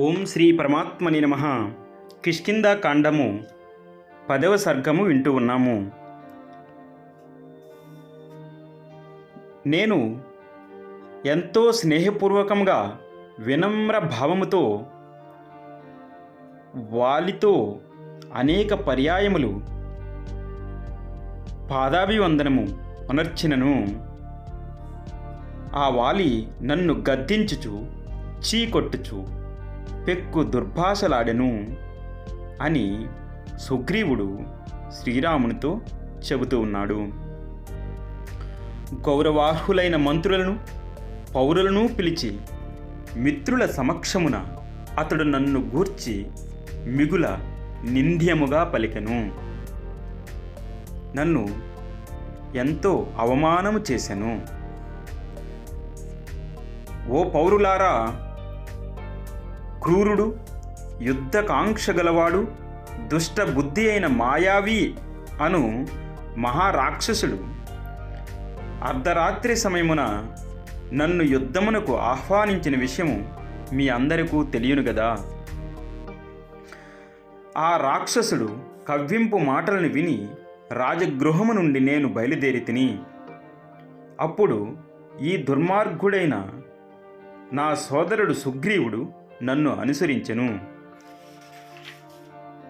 ఓం శ్రీ పరమాత్మని నమ. కిష్కింద కాండము పదవ సర్గము వింటూ ఉన్నాము. నేను ఎంతో స్నేహపూర్వకంగా వినమ్ర భావముతో వాలితో అనేక పర్యాయములు పాదాభివందనము ఉనర్చినను. ఆ వాలి నన్ను గద్దించుచు చీకొట్టుచు. పెక్కు దుర్భాషలాడెను అని సుగ్రీవుడు శ్రీరామునితో చెబుతూ ఉన్నాడు. గౌరవార్హులైన మంత్రులను పౌరులను పిలిచి మిత్రుల సమక్షమున అతడు నన్ను గూర్చి మిగుల నింద్యముగా పలికెను. నన్ను ఎంతో అవమానము చేశాను ఓ పౌరులారా క్రూరుడు యుద్ధకాంక్ష గలవాడు దుష్ట బుద్ధి అయిన మాయావి అను మహారాక్షసుడు. అర్ధరాత్రి సమయమున నన్ను యుద్ధమునకు ఆహ్వానించిన విషయము మీ అందరికూ తెలియను గదా. ఆ రాక్షసుడు కవ్వింపు మాటలను విని రాజగృహము నుండి నేను బయలుదేరి తిని అప్పుడు ఈ దుర్మార్గుడైన నా సోదరుడు సుగ్రీవుడు నన్ను అనుసరించెను.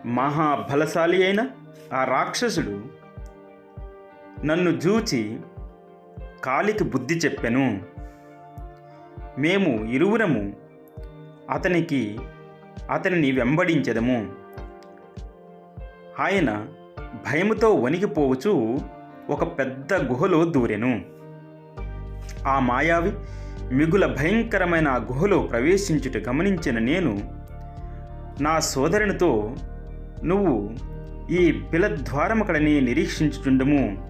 మహాబలశాలి అయిన ఆ రాక్షసుడు నన్ను జూచి కాలికి బుద్ధి చెప్పెను. మేము ఇరువురము అతనికి అతనిని వెంబడించదము. ఆయన భయముతో వణికిపోవచ్చు ఒక పెద్ద గుహలో దూరెను. ఆ మాయావి మిగుల భయంకరమైన ఆ గుహలో ప్రవేశించుట గమనించిన నేను నా సోదరునితో నువ్వు ఈ బిలద్వారమకడని నిరీక్షించుచుండము.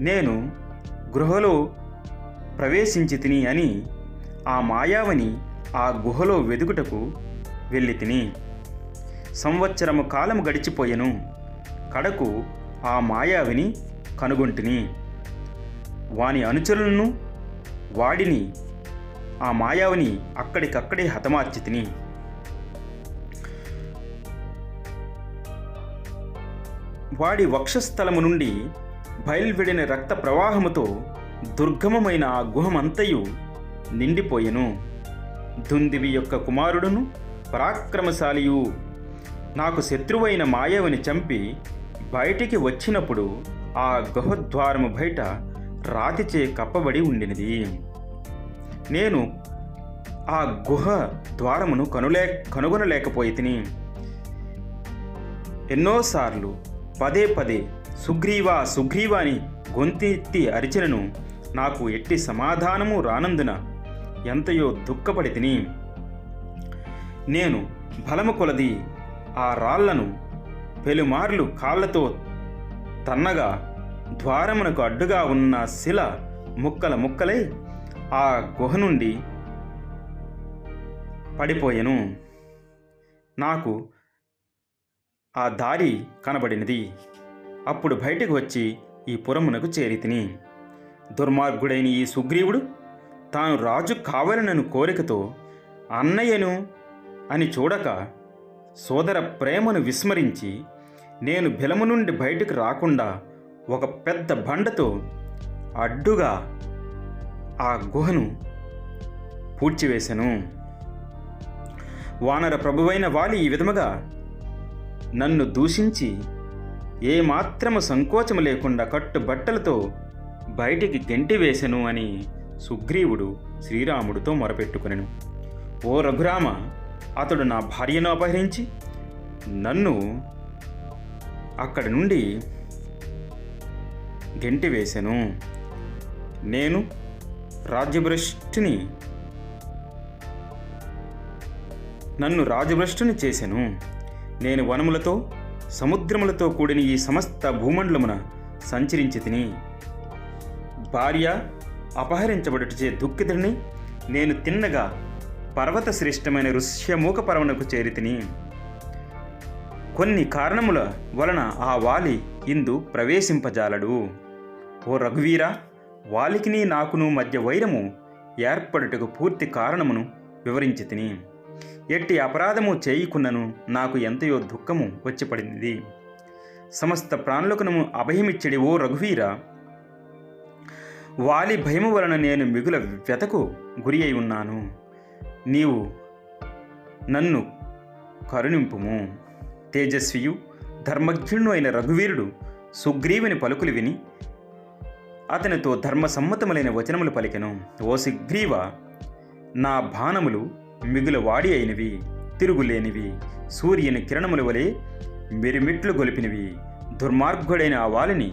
నేను గృహలో ప్రవేశించి తిని అని ఆ మాయావని ఆ గుహలో వెదుగుటకు వెళ్ళి తిని. సంవత్సరము కాలము గడిచిపోయెను. కడకు ఆ మాయావిని కనుగొంటిని. వాని అనుచరులను వాడిని ఆ మాయావిని అక్కడికక్కడే హతమార్చి తిని. వాడి వక్షస్థలము నుండి బయల్వెడిన రక్త ప్రవాహముతో దుర్గమమైన ఆ గుహమంతయు నిండిపోయెను. దుందివి యొక్క కుమారుడును పరాక్రమశాలియు నాకు శత్రువైన మాయావిని చంపి బయటికి వచ్చినప్పుడు ఆ గుహద్వారము బయట రాతిచే కప్పబడి ఉండినది. నేను ఆ గుహ ద్వారమును కనులే కనుగొనలేకపోయి తిని ఎన్నోసార్లు పదే పదే సుగ్రీవా సుగ్రీవా అని గొంతెత్తి అరిచినను నాకు ఎట్టి సమాధానము రానందున ఎంతయో దుఃఖపడి తిని నేను బలము కొలది ఆ రాళ్ళను పెలుమార్లు కాళ్ళతో తన్నగా ద్వారమునకు అడ్డుగా ఉన్న శిల ముక్కల ముక్కలై ఆ గుహ నుండి పడిపోయెను. నాకు ఆ దారి కనబడినది. అప్పుడు బయటకు వచ్చి ఈ పురమునకు చేరితిని దుర్మార్గుడైన ఈ సుగ్రీవుడు తాను రాజు కావాలనను కోరికతో అన్నయ్యను అని చూడక సోదర ప్రేమను విస్మరించి నేను బెలము నుండి బయటకు రాకుండా ఒక పెద్ద బండతో అడ్డుగా ఆ గుహను పూడ్చివేశాను. వానర ప్రభువైన వాలి ఈ విధముగా నన్ను దూషించి ఏమాత్రము సంకోచము లేకుండా కట్టుబట్టలతో బయటికి గెంటి వేశను అని సుగ్రీవుడు శ్రీరాముడితో మొరపెట్టుకునెను. ఓ రఘురామ అతడు నా భార్యను అపహరించి నన్ను అక్కడి నుండి గెంటి వేశాను. నేను రాజ్యభ్రష్టుని నన్ను రాజభ్రష్టుని చేశాను. నేను వనములతో సముద్రములతో కూడిన ఈ సమస్త భూమండలమున సంచరించి తిని భార్య అపహరించబడుటచే దుఃఖితుడిని నేను తిన్నగా పర్వత శ్రేష్టమైన ఋష్యమూక పర్వనకు చేరితిని. కొన్ని కారణముల వలన ఆ వాలి ఇందు ప్రవేశింపజాలడు. ఓ రఘువీర వాలికిని నాకును మధ్య వైరము ఏర్పడుటకు పూర్తి కారణమును వివరించి తిని. ఎట్టి అపరాధము చేయుకున్నను నాకు ఎంతయో దుఃఖము వచ్చిపడింది సమస్త ప్రాణులకును అభయమిచ్చడి ఓ రఘువీర వాలి భయము వలన నేను మిగుల వ్యతకు గురి అయి ఉన్నాను. నీవు నన్ను కరుణింపుము. తేజస్వియు ధర్మజ్ఞుడు అయిన రఘువీరుడు సుగ్రీవుని పలుకులు విని అతనితో ధర్మసమ్మతములైన వచనములు పలికెను. ఓ సుగ్రీవ నా బాణములు మిగుల వాడి అయినవి తిరుగులేనివి సూర్యుని కిరణముల వలె మిరుమిట్లు గొలిపినవి దుర్మార్గుడైన ఆ వాలిని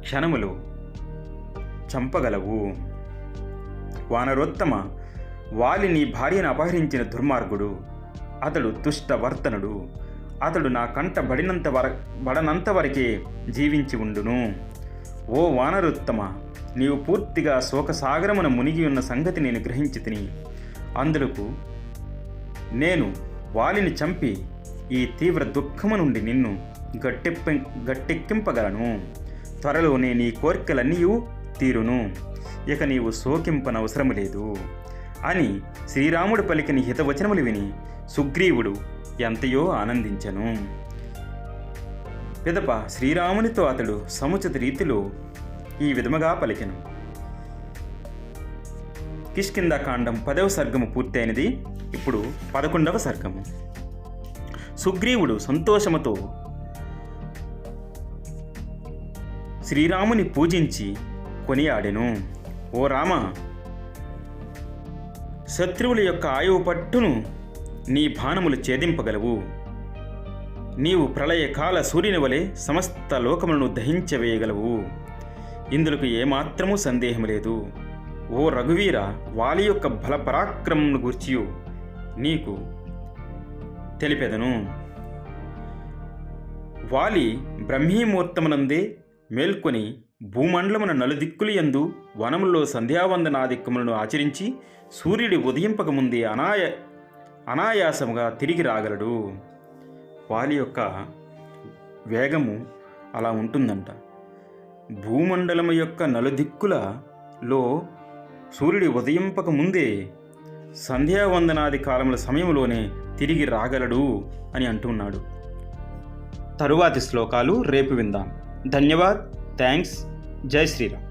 క్షణములు చంపగలవు. వానరోత్తమ వాలిని భార్యను అపహరించిన దుర్మార్గుడు అతడు దుష్టవర్తనుడు. అతడు నా కంట బడినంత వర బడనంత వరకే జీవించి ఉండును. ఓ వానరుత్తమ నీవు పూర్తిగా శోకసాగరమున మునిగి ఉన్న సంగతి నేను గ్రహించి తిని అందులకు నేను వాలిని చంపి ఈ తీవ్ర దుఃఖము నుండి నిన్ను గట్టెప్ప గట్టెక్కింపగలను. త్వరలోనే నీ కోరికలన్నీ తీరును. ఇక నీవు శోకింపనవసరము లేదు. అని శ్రీరాముడు పలికిన హితవచనములు విని సుగ్రీవుడు ఎంతయో ఆనందించెను. పిదప శ్రీరామునితో అతడు సముచిత రీతిలో ఈ విధముగా పలికెను. కిష్కింద కాండం పదవ సర్గము పూర్తయినది. ఇప్పుడు పదకొండవ సర్గము. సుగ్రీవుడు సంతోషముతో శ్రీరాముని పూజించి కొనియాడెను. ఓ రామ శత్రువుల యొక్క ఆయువు పట్టును నీ బాణములు ఛేదింపగలవు. నీవు ప్రళయకాల సూర్యుని వలె సమస్త లోకములను దహించవేయగలవు. ఇందులకు ఏమాత్రమూ సందేహం లేదు. ఓ రఘువీర వాలి యొక్క బలపరాక్రమమును పరాక్రమమును నీకు తెలిపెదను. వాలి బ్రహ్మీముహూర్తమునందే మేల్కొని భూమండలమున నలుదిక్కులు యందు వనములో సంధ్యావందనాదిక్కములను ఆచరించి సూర్యుడి ఉదయింపకముందే అనాయ అనాయాసముగా తిరిగి రాగలడు. వాలి యొక్క వేగము అలా ఉంటుందంట. భూమండలము యొక్క నలుదిక్కులలో సూర్యుడి ఉదయింపక ముందే సంధ్యావందనాది కాలముల సమయంలోనే తిరిగి రాగలడు అని అంటున్నాడు. తరువాతి శ్లోకాలు రేపు విందాం. ధన్యవాద్. థ్యాంక్స్ జై శ్రీరామ్.